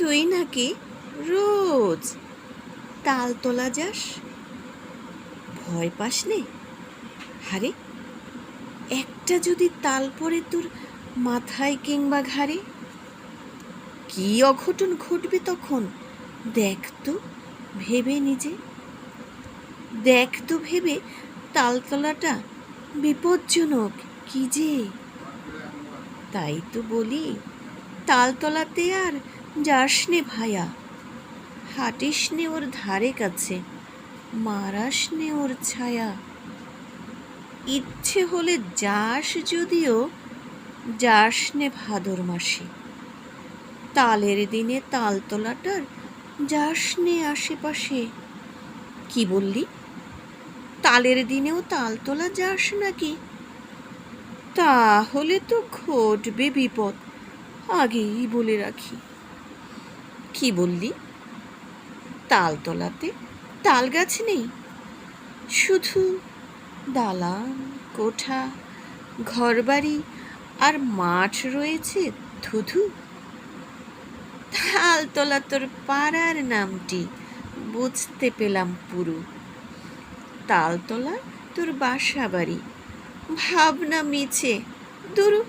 তুই নাকি? রোজ। তাল তোলা যাস? ভয় পাস নে। হারে একটা যদি তাল পরে তোর মাথায় কিংবা ঘাড়ে? কি অঘটন ঘটবে তখন? দেখ তো, ভেবে নিজে। দেখ তো ভেবে তালতলাটা বিপজ্জনক, কি যে? তাই তো বলি তালতলাতে আর যাস নে ভায়া, হাঁটিস নে ওর ধারে কাছে, মারাস নে ওর ছায়া। ইচ্ছে হলে যাস যদিও, যাস নে ভাদর মাসে। তালের দিনে তালতলাটার যাস নে আশেপাশে। কি বললি? তালের দিনেও তালতলা যাস নাকি? তাহলে তো ঘটবে বিপদ, আগেই বলে রাখি। কি বললি? তালতলাতে তাল গাছ নেই। শুধু দালান, কোঠা, ঘরবাড়ি আর মাঠ রয়েছে ধুধু। তালতলা তোর পাড়ার নামটি বুঝতে পেলাম পুরো। তালতলা তোর বাসা বাড়ি ভাবনা মিছে। দূর